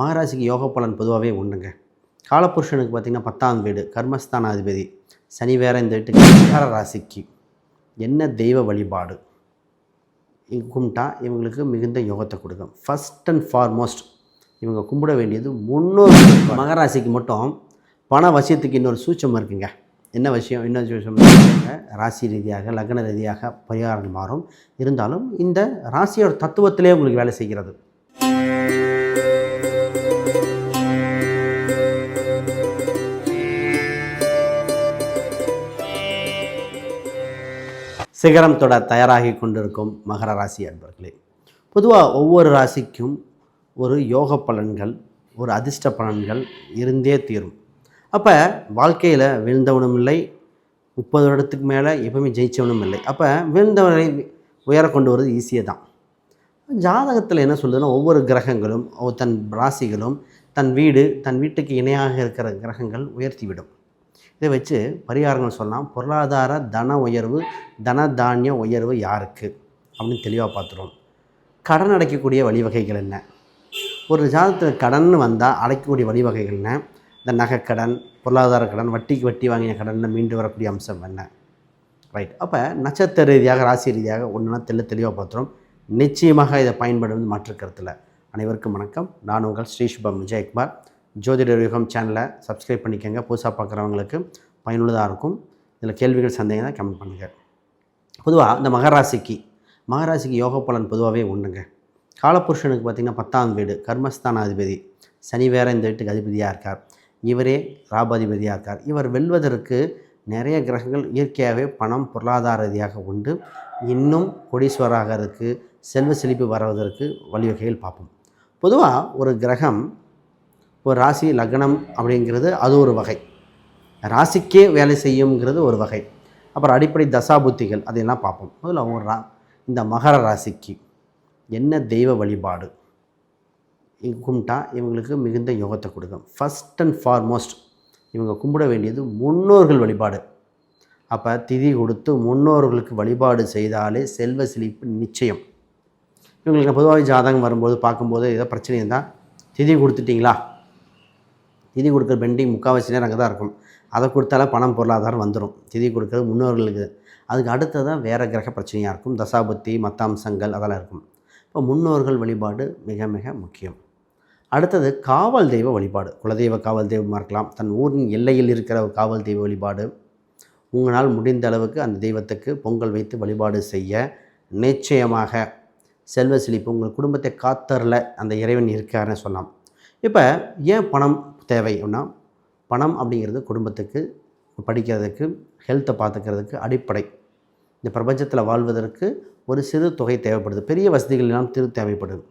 மகராசிக்கு யோக பலன் பொதுவாகவே உண்டுங்க. காலபுருஷனுக்கு பார்த்திங்கன்னா பத்தாம் வீடு கர்மஸ்தானாதிபதி. சனி வேற இந்த வீட்டுக்கு மகர ராசிக்கு. என்ன தெய்வ வழிபாடு? கும்பிட்டா இவங்களுக்கு மிகுந்த யோகத்தை கொடுக்கும். ஃபஸ்ட் அண்ட் ஃபார்மோஸ்ட் இவங்க கும்பிட வேண்டியது முன்னூறு மகராசிக்கு மட்டும் பண வசியத்துக்கு இன்னொரு சூச்சம் இருக்குங்க. என்ன விஷயம்? என்ன சூச்சம் ராசி ரீதியாக லக்ன ரீதியாக பரிகாரம் மாறும். இருந்தாலும் இந்த ராசியோட தத்துவத்திலே உங்களுக்கு வேலை செய்கிறது. சிகரம் தொட தயாராகி கொண்டிருக்கும் மகர ராசி அன்பர்களே பொதுவாக ஒவ்வொரு ராசிக்கும் ஒரு யோக பலன்கள் ஒரு அதிர்ஷ்ட பலன்கள் இருந்தே தீரும். அப்போ வாழ்க்கையில் வீழ்ந்தவனும் இல்லை முப்பது வருடத்துக்கு மேலே எப்பவுமே ஜெயிச்சவனும் இல்லை. அப்போ வீழ்ந்தவனை உயர கொண்டு வருவது ஈஸியாக தான். ஜாதகத்தில் என்ன சொல்லுதுன்னா ஒவ்வொரு கிரகங்களும் தன் ராசிகளும் தன் வீடு தன் வீட்டுக்கு இணையாக இருக்கிற கிரகங்கள் உயர்த்திவிடும் இதை வச்சு பரிகாரங்கள் சொல்லலாம் பொருளாதார தன உயர்வு தன தானிய உயர்வு யாருக்கு? அப்படின்னு தெளிவாக பார்த்துருவோம். கடன் அடைக்கக்கூடிய வழிவகைகள் என்ன? ஒரு ஜாதகத்தில் கடன் வந்தால் அடைக்கக்கூடிய வழிவகைகள் என்ன? இந்த நகைக்கடன் பொருளாதார கடன் வட்டிக்கு வட்டி வாங்கிய கடனில் மீண்டு வரக்கூடிய அம்சம் என்ன? ரைட் அப்போ நட்சத்திர ரீதியாக ராசி ரீதியாக ஒன்றுனா தெள்ள தெளிவாக பார்த்துரும் நிச்சயமாக இதை பயன்படுவது மாற்று கருத்தில் அனைவருக்கும் வணக்கம். நான் உங்கள் ஸ்ரீ சுபம் விஜயகுமார். ஜோதிட யுகம் சேனலை சப்ஸ்கிரைப் பண்ணிக்கோங்க. புதுசாக பார்க்குறவங்களுக்கு பயனுள்ளதாக இருக்கும். இதில் கேள்விகள் சந்தேகம் தான் கமெண்ட் பண்ணுங்கள் பொதுவாக இந்த மகராசிக்கு மகராசிக்கு யோக பலன் பொதுவாகவே உண்டுங்க காலபுருஷனுக்கு பார்த்திங்கன்னா பத்தாம் வீடு கர்மஸ்தானாதிபதி. சனி வேற இந்த வீட்டுக்கு அதிபதியாக இருக்கார். இவரே ராபாதிபதியாக இருக்கார். இவர் வெல்வதற்கு நிறைய கிரகங்கள் இயற்கையாகவே பணம் பொருளாதார ரீதியாக உண்டு. இன்னும் கோடீஸ்வராகிறதுக்கு செல்வ செழிப்பு வருவதற்கு வழிவகைகள் பார்ப்போம். பொதுவாக ஒரு கிரகம் ஒரு ராசி லக்னம் அப்படிங்கிறது அது ஒரு வகை. ராசிக்கே வேலை செய்யுங்கிறது ஒரு வகை. அப்புறம் அடிப்படை தசாபுத்திகள் அதையெல்லாம் பார்ப்போம். முதல்ல அவங்க ரா இந்த மகர ராசிக்கு என்ன தெய்வ வழிபாடு? கும்பிட்டா இவங்களுக்கு மிகுந்த யோகத்தை கொடுக்கும். ஃபஸ்ட் அண்ட் ஃபார்மோஸ்ட் இவங்க கும்பிட வேண்டியது முன்னோர்கள் வழிபாடு. அப்போ திதி கொடுத்து முன்னோர்களுக்கு வழிபாடு செய்தாலே செல்வ செழிப்பு நிச்சயம். இவங்களுக்கு பொதுவாக ஜாதகம் வரும்போது பார்க்கும்போது ஏதோ பிரச்சனை இருந்தால் திதி கொடுத்துட்டிங்களா? திதி கொடுக்குற பெண்டிங் முக்கால்வாசி நேரம் அங்கே தான் இருக்கும். அதை கொடுத்தாலே பணம் பொருளாதாரம் வந்துடும் திதி கொடுக்குறது முன்னோர்களுக்கு அதுக்கு அடுத்ததான் வேறு கிரக பிரச்சனையாக இருக்கும். தசாபுத்தி மத்தாம்சங்கள் அம்சங்கள் அதெல்லாம் இருக்கும். இப்போ முன்னோர்கள் வழிபாடு மிக மிக முக்கியம். அடுத்தது காவல் தெய்வ வழிபாடு. குலதெய்வ காவல் தெய்வமாக இருக்கலாம். தன் ஊரின் எல்லையில் இருக்கிற காவல் தெய்வ வழிபாடு. உங்களால் முடிந்த அளவுக்கு அந்த தெய்வத்துக்கு பொங்கல் வைத்து வழிபாடு செய்ய நிச்சயமாக செல்வ செழிப்பு உங்கள் குடும்பத்தை காத்தரல அந்த இறைவன் இருக்காருன்னு சொல்லலாம். இப்போ ஏன் பணம் தேவை அப்படின்னா பணம் அப்படிங்கிறது குடும்பத்துக்கு படிக்கிறதுக்கு ஹெல்த்தை பார்த்துக்கிறதுக்கு அடிப்படை. இந்த பிரபஞ்சத்தில் வாழ்வதற்கு ஒரு சிறு தொகை தேவைப்படுது. பெரிய வசதிகள் எல்லாம் திரு தேவைப்படுது.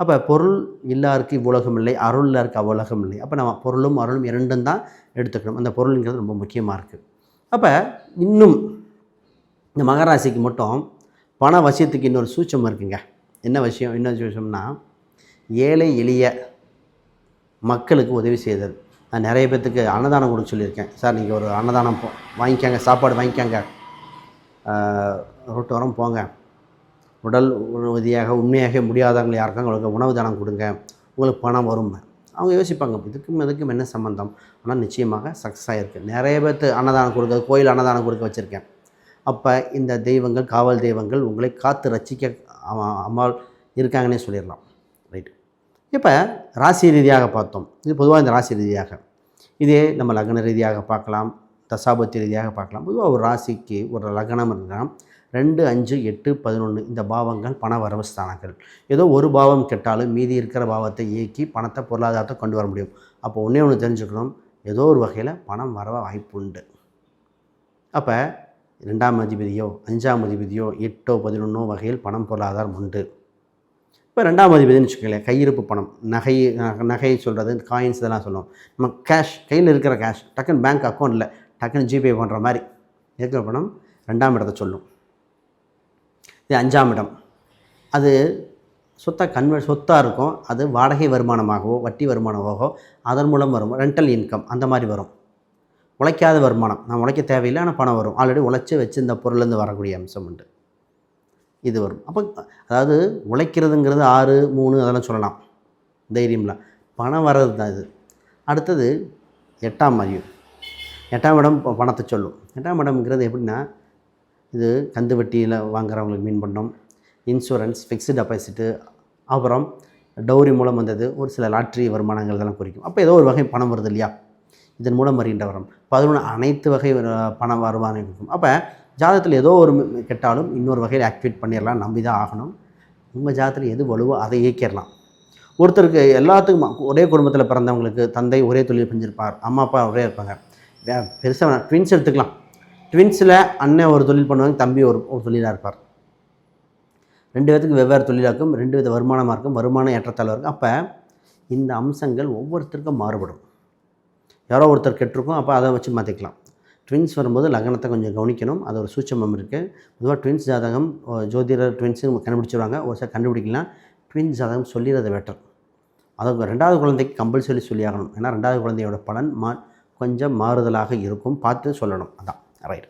அப்போ பொருள் இல்லாருக்கு இவ்வுலகம் இல்லை அருள் இல்லாருக்கு அவ்வுலகம் இல்லை. அப்போ நம்ம பொருளும் அருளும் இரண்டும் தான் எடுத்துக்கணும். அந்த பொருளுங்கிறது ரொம்ப முக்கியமாக இருக்குது அப்போ இன்னும் இந்த மகராசிக்கு மட்டும் பண வசியத்துக்கு இன்னொரு சூச்சம் இருக்குங்க. என்ன விஷயம் என்ன விஷயம்னா ஏழை எளிய மக்களுக்கு உதவி செய்தது. நான் நிறைய பேர்த்துக்கு அன்னதானம் கொடுக்க சொல்லியிருக்கேன். சார் நீங்கள் ஒரு அன்னதானம் போ வாங்கிக்கோங்க சாப்பாடு வாங்கிக்கோங்க. ரோட்டோரம் போங்க. உடல் உறுதியாக உண்மையாக முடியாதவங்க யாருக்காங்க உங்களுக்கு உணவு தானம் கொடுங்க. உங்களுக்கு பணம் வரும். அவங்க யோசிப்பாங்க இதுக்கும் இதுக்கும் என்ன சம்மந்தம் ஆனால் நிச்சயமாக சக்ஸஸ் ஆகிருக்கு நிறைய பேர்த்து அன்னதானம் கொடுக்க கோயில் அன்னதானம் கொடுக்க வச்சுருக்கேன். அப்போ இந்த தெய்வங்கள் காவல் தெய்வங்கள் உங்களை காத்து ரசிக்க அம்மா- அம்மாள் இருக்காங்கன்னே சொல்லிடலாம். இப்போ ராசி ரீதியாக பார்த்தோம். இது பொதுவாக இந்த ராசி ரீதியாக. இதே நம்ம லக்ன ரீதியாக பார்க்கலாம் தசாபத்தி ரீதியாக பார்க்கலாம். பொதுவாக ஒரு ராசிக்கு ஒரு லக்னம் இருந்தால் ரெண்டு அஞ்சு எட்டு பதினொன்று இந்த பாவங்கள் பண வரவு ஸ்தானங்கள். ஏதோ ஒரு பாவம் கெட்டாலும் மீதி இருக்கிற பாவத்தை இயக்கி பணத்தை பொருளாதாரத்தை கொண்டு வர முடியும். அப்போ ஒன்றே ஒன்று தெரிஞ்சுக்கணும். ஏதோ ஒரு வகையில் பணம் வர வாய்ப்பு உண்டு. அப்போ ரெண்டாம் அதிபதியோ அஞ்சாம் அதிபதியோ எட்டோ பதினொன்றோ வகையில் பணம் பொருளாதாரம் உண்டு. இப்போ ரெண்டாம் அதிபதினு வச்சுக்கோங்களேன் கையிருப்பு பணம் நகை நகையை சொல்கிறது காயின்ஸ் இதெல்லாம் சொல்லுவோம். நம்ம கேஷ் கையில் இருக்கிற கேஷ் டக்குன்னு பேங்க் அக்கௌண்ட்டில் டக்குன்னு ஜிபே பண்ணுற மாதிரி இருக்கிற பணம் ரெண்டாம் இடத்தை சொல்லும். இது அஞ்சாம் இடம். அது சொத்தாக கன்வெர்ட் சொத்தாக இருக்கும். அது வாடகை வருமானமாகவோ வட்டி வருமானமாகவோ அதன் மூலம் வரும். ரெண்டல் இன்கம் அந்த மாதிரி வரும். உழைக்காத வருமானம். நான் உழைக்க தேவையில்லை ஆனால் பணம் வரும். ஆல்ரெடி உழைச்சி வச்சு இந்த பொருள்லேருந்து வரக்கூடிய அம்சம் உண்டு. இது வரும். அப்போ அதாவது உழைக்கிறதுங்கிறது ஆறு மூணு அதெல்லாம் சொல்லலாம். தைரியம்லாம் பணம் வர்றது தான் இது. அடுத்தது எட்டாம் அறிவு. எட்டாம் இடம் பணத்தை சொல்லும். எட்டாம் இடம்ங்கிறது எப்படின்னா இது கந்து வட்டியில் வாங்குறவங்களுக்கு மீன் பண்ணோம். இன்சூரன்ஸ் ஃபிக்ஸ்டு டெபாசிட்டு அப்புறம் டௌரி மூலம் வந்தது ஒரு சில லாட்ரி வருமானங்கள் இதெல்லாம் குறிக்கும். அப்போ ஏதோ ஒரு வகை பணம் வருது இல்லையா? இதன் மூலம் வருகின்ற வரும். பதினொன்று அனைத்து வகை பணம் பண வருமானம் இருக்கும். அப்போ ஜாதகத்தில் ஏதோ ஒரு கெட்டாலும் இன்னொரு வகையில் ஆக்டிவேட் பண்ணிடலாம் நம்பி தான் ஆகணும். உங்கள் ஜாதகத்தில் எது வலுவோ அதை இயக்கிடலாம். ஒருத்தருக்கு எல்லாத்துக்கும் ஒரே குடும்பத்தில் பிறந்தவங்களுக்கு தந்தை ஒரே தொழில் செஞ்சிருப்பார் அம்மா அப்பா ஒரே இருப்பாங்க. பெருசாக ட்வின்ஸ் எடுத்துக்கலாம். ட்வின்ஸில் அண்ணன் ஒரு தொழில் பண்ணுவாங்க தம்பி ஒரு ஒரு தொழிலாக இருப்பார். ரெண்டு பேத்துக்கு வெவ்வேறு தொழிலாக இருக்கும் ரெண்டு வித வருமானமாக இருக்கும் வருமானம் ஏற்றத்தாழ்வு இருக்கும். அப்போ இந்த அம்சங்கள் ஒவ்வொருத்தருக்கும் மாறுபடும். யாரோ ஒருத்தர் கெட்டிருக்கும் அப்போ அதை வச்சு மாற்றிக்கலாம் ட்வின்ஸ் வரும்போது லக்னத்தை கொஞ்சம் கவனிக்கணும். அது ஒரு சூட்சமம் இருக்குது பொதுவாக ட்வின்ஸ் ஜாதகம் ஜோதிடர் ட்வின்ஸு கண்டுபிடிச்சிருவாங்க. ஒரு சில கண்டுபிடிக்கலாம். ட்வின்ஸ் ஜாதகம் சொல்லிடுறது பெட்டர் அது ரெண்டாவது குழந்தைக்கு கம்பல்சரி சொல்லியாகணும். ஏன்னா ரெண்டாவது குழந்தையோட பலன் மா கொஞ்சம் மாறுதலாக இருக்கும். பார்த்து சொல்லணும். அதான் ரைட்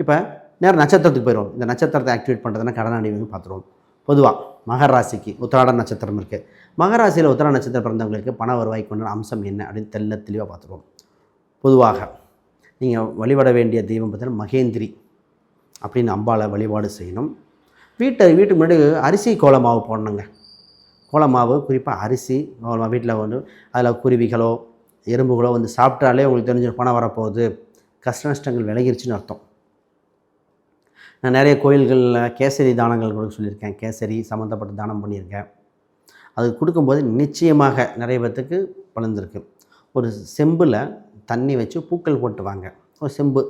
இப்போ நேரம் நட்சத்திரத்துக்கு போயிடுவோம். இந்த நட்சத்திரத்தை ஆக்டிவேட் பண்ணுறதுனா கடன் அடிவுன்னு பார்த்துருவோம். பொதுவாக மகர ராசிக்கு உத்திராட நட்சத்திரம் இருக்குது மகர ராசியில் உத்திராட நட்சத்திரம் பிறந்தவங்களுக்கு பண வருவாய் கொண்ட அம்சம் என்ன அப்படின்னு தெல்ல தெளிவாக பார்த்துருவோம். பொதுவாக நீங்கள் வழிபட வேண்டிய தெய்வம் பார்த்தீங்கன்னா மகேந்திரி அப்படின்னு அம்பாளை வழிபாடு செய்யணும். வீட்டை வீட்டுக்கு முன்னாடி அரிசி கோலமாவு போடணுங்க. கோலமாவு குறிப்பாக அரிசி கோலமாவு வீட்டில் வந்து அதில் குருவிகளோ எறும்புகளோ வந்து சாப்பிட்டாலே உங்களுக்கு தெரிஞ்ச பணம் வரப்போகுது. கஷ்ட நஷ்டங்கள் விலகிருச்சுன்னு அர்த்தம். நான் நிறைய கோயில்களில் கேசரி தானங்கள் கொடுக்க சொல்லியிருக்கேன். கேசரி சம்மந்தப்பட்ட தானம் பண்ணியிருக்கேன். அது கொடுக்கும்போது நிச்சயமாக நிறைய பேர்த்துக்கு பலந்திருக்கு ஒரு செம்பில் தண்ணி வச்சு பூக்கள் போட்டுவாங்க. ஒரு செம்பு.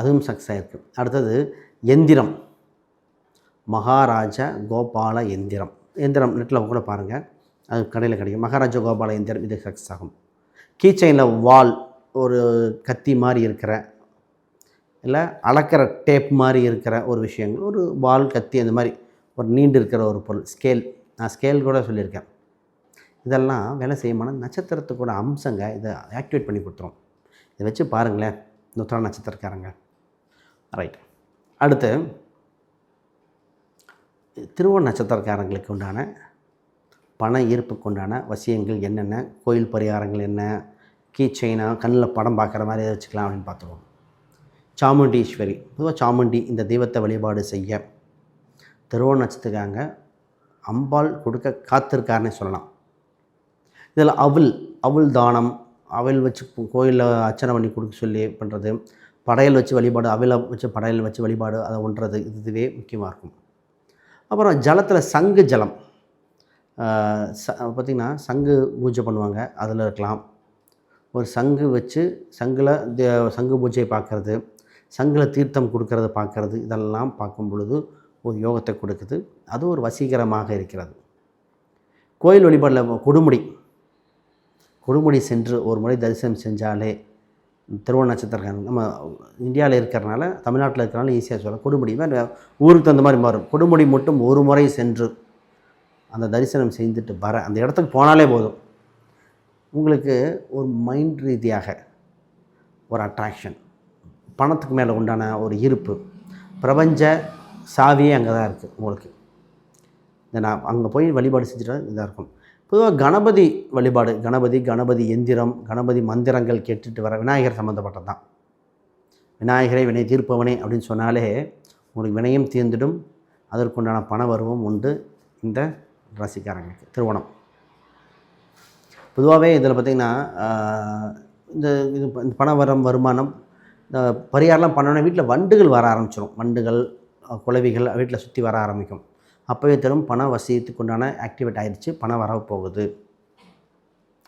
அதுவும் சக்ஸஸ் ஆகிருக்கு அடுத்தது எந்திரம். மகாராஜா கோபால எந்திரம். எந்திரம் நெட்டில் கூட பாருங்கள் அது கடையில் கிடைக்கும். மகாராஜா கோபால எந்திரம் இது சக்ஸஸ் ஆகும். கீச்சைனில் வால் ஒரு கத்தி மாதிரி இருக்கிற இல்லை அளக்கிற டேப் மாதிரி இருக்கிற ஒரு விஷயங்கள். ஒரு வால் கத்தி அந்த மாதிரி ஒரு நீண்டு இருக்கிற ஒரு பொருள் ஸ்கேல் நான் ஸ்கேல் கூட சொல்லியிருக்கேன். இதெல்லாம் வேலை செய்யுமான நட்சத்திரத்துக்கூட அம்சங்க இதை ஆக்டிவேட் பண்ணி கொடுத்துரும். இதை வச்சு பாருங்களேன் நுத்திரா நட்சத்திரக்காரங்க. ரைட் அடுத்து திருவோண நட்சத்திரக்காரங்களுக்கு உண்டான பண ஈர்ப்புக்கு உண்டான வசியங்கள் என்னென்ன கோயில் பரிகாரங்கள் என்ன கீ செயினா கண்ணில் படம் பார்க்குற மாதிரி எதை வச்சுக்கலாம் அப்படின்னு பார்த்துருவோம். சாமுண்டீஸ்வரி பொதுவாக சாமுண்டி இந்த தெய்வத்தை வழிபாடு செய்ய திருவோண நட்சத்திரக்காரங்க அம்பாள் கொடுக்க காத்திருக்காருன்னு சொல்லலாம். இதில் அவுல் அவுல் தானம் அவல் வச்சு கோயிலில் அர்ச்சனை பண்ணி கொடுக்க சொல்லி பண்ணுறது படையல் வச்சு வழிபாடு அவில வச்சு படையல் வச்சு வழிபாடு அதை ஒன்றது இதுவே முக்கியமாக இருக்கும். அப்புறம் ஜலத்தில் சங்கு ஜலம். ச பார்த்திங்கன்னா சங்கு பூஜை பண்ணுவாங்க அதில் இருக்கலாம். ஒரு சங்கு வச்சு சங்கில் சங்கு பூஜையை பார்க்குறது சங்கில் தீர்த்தம் கொடுக்கறத பார்க்குறது இதெல்லாம் பார்க்கும் பொழுது ஒரு யோகத்தை கொடுக்குது. அது ஒரு வசீகரமாக இருக்கிறது. கோயில் வழிபாடில் கொடுமுடி கொடுமுடி சென்று ஒரு முறை தரிசனம் செஞ்சாலே திருவண நட்சத்திரக்காரங்க நம்ம இந்தியாவில் இருக்கிறனால தமிழ்நாட்டில் இருக்கிறனால ஈஸியாக சொல்லலாம். கொடுமுடி வேறு ஊருக்கு தகுந்த மாதிரி மாறும். கொடுமுடி மட்டும் ஒரு முறை சென்று அந்த தரிசனம் செய்துட்டு வர அந்த இடத்துக்கு போனாலே போதும். உங்களுக்கு ஒரு மைண்ட் ரீதியாக ஒரு அட்ராக்ஷன் பணத்துக்கு மேலே உண்டான ஒரு ஈர்ப்பு பிரபஞ்ச சாவியே அங்கே தான் இருக்குது உங்களுக்கு. இந்த நான் அங்கே போய் வழிபாடு செஞ்சுட்டு இதாக இருக்கும். பொதுவாக கணபதி வழிபாடு கணபதி கணபதி எந்திரம் கணபதி மந்திரங்கள் கேட்டுட்டு வர விநாயகர் சம்மந்தப்பட்டது தான். விநாயகரை வினை தீர்ப்பவனே அப்படின்னு சொன்னாலே உங்களுக்கு வினையும் தீர்ந்துடும் அதற்குண்டான பண வருவம் உண்டு இந்த ராசிக்காரங்களுக்கு. திருவோணம். பொதுவாகவே இதில் பார்த்திங்கன்னா இந்த இது பண வரம் வருமானம் இந்த பரிகாரம்லாம் பண்ணோன்னே வீட்டில் வண்டுகள் வர ஆரம்பிச்சிடும். வண்டுகள் குலவிகள் வீட்டில் சுற்றி வர ஆரம்பிக்கும். அப்போவே தரும் பண வசியத்துக்கு உண்டான ஆக்டிவேட் ஆகிடுச்சு பணம் வரவு போகுது.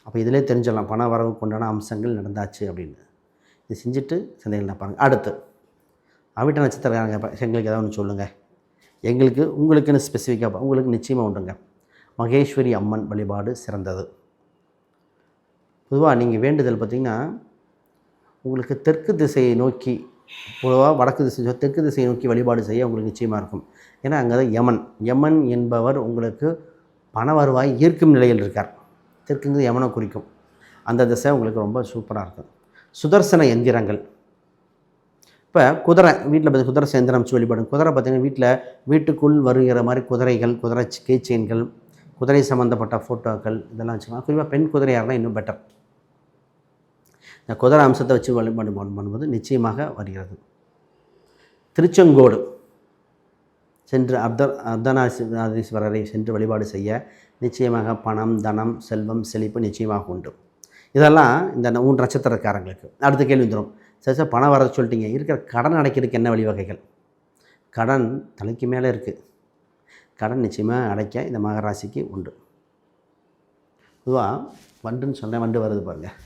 அப்போ இதிலே தெரிஞ்சிடலாம் பண வரவுக்கு உண்டான அம்சங்கள் நடந்தாச்சு அப்படின்னு. இது செஞ்சுட்டு சந்தைகள் பாருங்கள் அடுத்து அவிட்ட நட்சத்திரக்காரங்க எங்களுக்கு ஏதாவது ஒன்று சொல்லுங்கள் எங்களுக்கு உங்களுக்குன்னு ஸ்பெசிஃபிக்காக உங்களுக்கு நிச்சயமாக உண்டுங்க. மகேஸ்வரி அம்மன் வழிபாடு சிறந்தது. பொதுவாக நீங்கள் வேண்டுதல் பார்த்திங்கன்னா உங்களுக்கு தெற்கு திசையை நோக்கி பொதுவாக வடக்கு திசை தெற்கு திசையை நோக்கி வழிபாடு செய்ய உங்களுக்கு நிச்சயமாக இருக்கும். ஏன்னா அங்கே தான் யமன். யமன் என்பவர் உங்களுக்கு பண வருவாய் ஈர்க்கும் நிலையில் இருக்கார். தெற்குங்கிறது யமனை குறிக்கும். அந்த திசை உங்களுக்கு ரொம்ப சூப்பராக இருக்கும். சுதர்சன எந்திரங்கள். இப்போ குதிரை வீட்டில் பார்த்து குதிரை எந்திரம் வச்சு வழிபாடும். குதிரை பார்த்திங்கன்னா வீட்டில் வீட்டுக்குள் வருகிற மாதிரி குதிரைகள் குதிரை கீச்செயின்கள் குதிரை சம்மந்தப்பட்ட ஃபோட்டோக்கள் இதெல்லாம் வச்சுக்கலாம். குறிப்பாக பெண் குதிரையாக இருந்தால் இன்னும் பெட்டர் இந்த குதிரை அம்சத்தை வச்சு வழிபாடு பண்ணும்போது நிச்சயமாக வருகிறது. திருச்செங்கோடு சென்று அர்த்த அர்த்தநாதீஸ்வரரை சென்று வழிபாடு செய்ய நிச்சயமாக பணம் தனம் செல்வம் செழிப்பு நிச்சயமாக உண்டு. இதெல்லாம் இந்த மூன்று நட்சத்திரக்காரங்களுக்கு. அடுத்த கேள்வி வந்துடும் சரி சார் பணம் வர சொல்லிட்டீங்க. இருக்கிற கடன் அடைக்கிறதுக்கு என்ன வழிவகைகள் கடன் தலைக்கு மேலே இருக்குது கடன் நிச்சயமாக அடைக்க இந்த மகராசிக்கு உண்டு. பொதுவாக வண்டுன்னு சொன்னேன் வண்டு வருது பாருங்கள்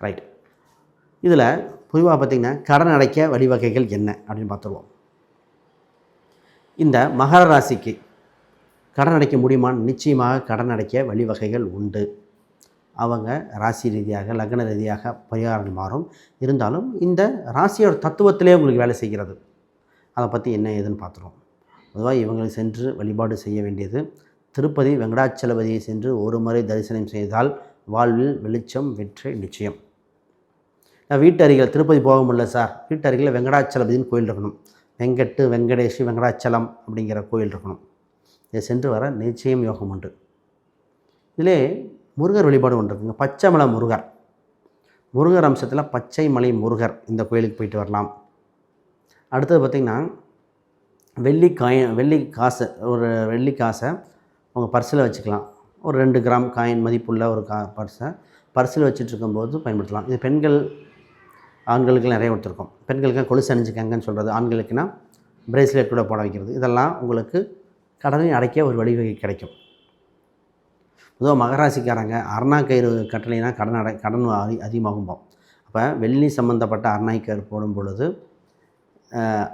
ரைட் இதில் பொதுவாக பார்த்திங்கன்னா கடன் அடைக்க வழிவகைகள் என்ன அப்படின்னு பார்த்துருவோம். இந்த மகர ராசிக்கு கடன் அடைக்க முடியுமான்னு நிச்சயமாக கடன் அடைக்க வழிவகைகள் உண்டு. அவங்க ராசி ரீதியாக லக்ன ரீதியாக பரிகாரம் மாறும். இருந்தாலும் இந்த ராசியோட தத்துவத்திலே உங்களுக்கு வேலை செய்கிறது. அதை பற்றி என்ன ஏதுன்னு பார்த்துருவோம். பொதுவாக இவங்களுக்கு சென்று வழிபாடு செய்ய வேண்டியது. திருப்பதி வெங்கடாச்சலபதியை சென்று ஒரு முறை தரிசனம் செய்தால் வாழ்வில் வெளிச்சம் வெற்றி நிச்சயம். நான் வீட்டு அருகில் திருப்பதி போக முடியல சார். வீட்டு அருகில் வெங்கடாச்சலபதினு கோயில் இருக்கணும். வெங்கட்டு வெங்கடேஷ் வெங்கடாச்சலம் அப்படிங்கிற கோயில் இருக்கணும். இதை சென்று வர நிச்சயம் யோகம் உண்டு. இதிலே முருகர் வழிபாடு ஒன்று இருக்குங்க. பச்சைமலை முருகர். முருகர் அம்சத்தில் பச்சை மலை முருகர் இந்த கோயிலுக்கு போயிட்டு வரலாம். அடுத்தது பார்த்திங்கன்னா வெள்ளி காயின் வெள்ளி காசை ஒரு வெள்ளி காசை உங்கள் பர்ஸில் வச்சுக்கலாம். ஒரு ரெண்டு கிராம் காயின் மதிப்புள்ள ஒரு கா பர்ஸை பர்ஸில் வச்சுட்டு இருக்கும்போது பயன்படுத்தலாம். இது பெண்கள் ஆண்களுக்கு நிறைய கொடுத்துருக்கோம். பெண்களுக்கு கொலுசு அணிஞ்சுக்கங்கன்னு சொல்கிறது ஆண்களுக்குன்னா பிரேஸ்லெட் கூட போட வைக்கிறது. இதெல்லாம் உங்களுக்கு கடனை அடைக்க ஒரு வழிவகை கிடைக்கும். பொதுவாக மகராசிக்காரங்க அருணா கயிறு கட்டளைனா கடன் அடை கடன் அதி அதிகமாகும்போம் அப்போ வெள்ளி சம்மந்தப்பட்ட அருணாய் கயிறு போடும் பொழுது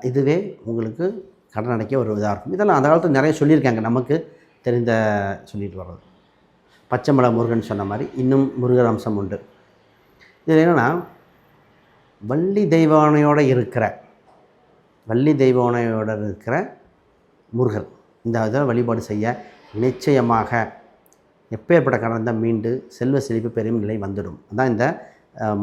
இதுவே உங்களுக்கு கடன் அடைக்க ஒரு இதாக இருக்கும். இதெல்லாம் அந்த காலத்தில் நிறைய சொல்லியிருக்காங்க. நமக்கு தெரிந்த சொல்லிட்டு வர்றது. பச்சை மலை முருகன் சொன்ன மாதிரி இன்னும் முருகர் அம்சம் உண்டு. இதில் என்னென்னா வள்ளி தெய்வானையோடு இருக்கிற வள்ளி தெய்வானையோடு இருக்கிற முருகர். இந்த இதில் வழிபாடு செய்ய நிச்சயமாக எப்பேற்பட்ட கடந்த மீண்டு செல்வ செழிப்பு பெரும் நிலை வந்துடும். அதான் இந்த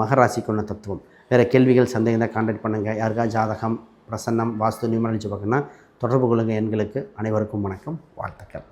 மகராசிக்குள்ள தத்துவம். வேறு கேள்விகள் சந்தேகம் தான் கான்டாக்ட் பண்ணுங்கள் யாருக்கா ஜாதகம் பிரசன்னம் வாஸ்து நியூமரலிச்சு பார்க்கணுன்னா தொடர்பு கொள்ளுங்கள் எண்களுக்கு அனைவருக்கும் வணக்கம். வாழ்த்துக்கள்.